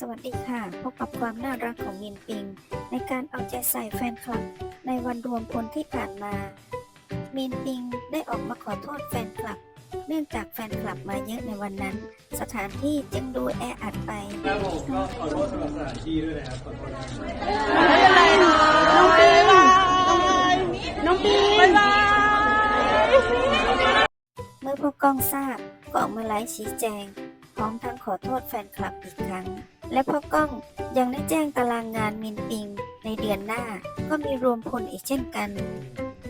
สวัสดีค่ะ พบกับความน่ารักของมินปิง ในการเอาใจใส่แฟนคลับ ในวันรวมพลที่ผ่านมา มินปิงได้ออกมาขอโทษแฟนคลับ เนื่องจากแฟนคลับมาเยอะในวันนั้น สถานที่จึงดูแออัดไปครับผมก็ขอโทษสำหรับสถานที่ด้วยนะครับขอโทษนะครับน้องปีบ๊ายบายเมื่อพวกกล้องทราบก็ออกมาไลฟ์ชี้แจงพร้อมทั้งขอโทษแฟนคลับอีกครั้ง และพ่อกล้องยังได้แจ้งตารางงานมินปิงในเดือนหน้า ก็มีรวมพลอีกเช่นกัน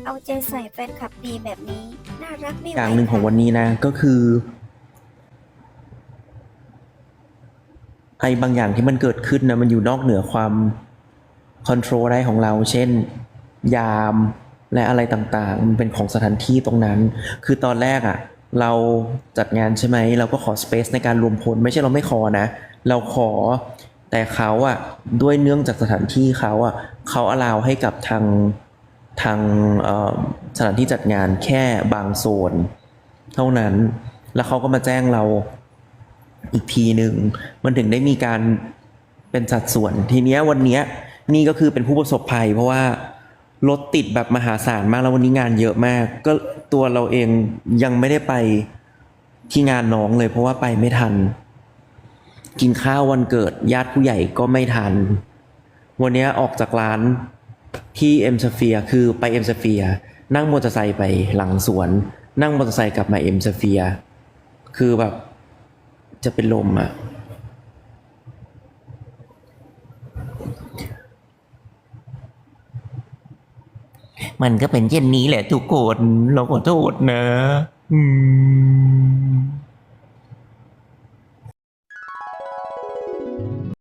เอาใจใส่แฟนคลับดีแบบนี้ น่ารักไม่ไหวอย่างหนึ่งของวันนี้นะก็คือไอ้บางอย่างที่มันเกิดขึ้นนะมันอยู่นอกเหนือความคอนโทรลได้ของเรา เช่น ยามและอะไรต่างๆ มันเป็นของสถานที่ตรงนั้น คือตอนแรกอะ่ะ เราจัดงานใช่ไหม เราก็ขอสเปซในการรวมพล ไม่ใช่เราไม่ขอนะ เราขอแต่เขาอะ่ะด้วยเนื่องจากสถานที่เขาอะ่ะเขาอลาวให้กับทางทางสถานที่จัดงานแค่บางโซน เท่านั้น แล้วเขาก็มาแจ้งเราอีกทีหนึ่งมันถึงได้มีการเป็นสัดส่วน ทีเนี้ยวันเนี้ยนี่ก็คือเป็นผู้ประสบภัย เพราะว่ารถติดแบบมหาศาลมากแล้ววันนี้งานเยอะมาก ก็ตัวเราเองยังไม่ได้ไปที่งานน้องเลยเพราะว่าไปไม่ทัน กินข้าววันเกิด ญาติผู้ใหญ่ก็ไม่ทัน วันนี้ออกจากร้านที่เอ็มสเฟียคือไปเอ็มสเฟียนั่งมอเตอร์ไซค์ไปหลังสวน นั่งมอเตอร์ไซค์กลับมาเอ็มสเฟียคือแบบจะเป็นลมอะมันก็เป็นเช่นนี้แหละทุกคนเราขอโทษนะ อืม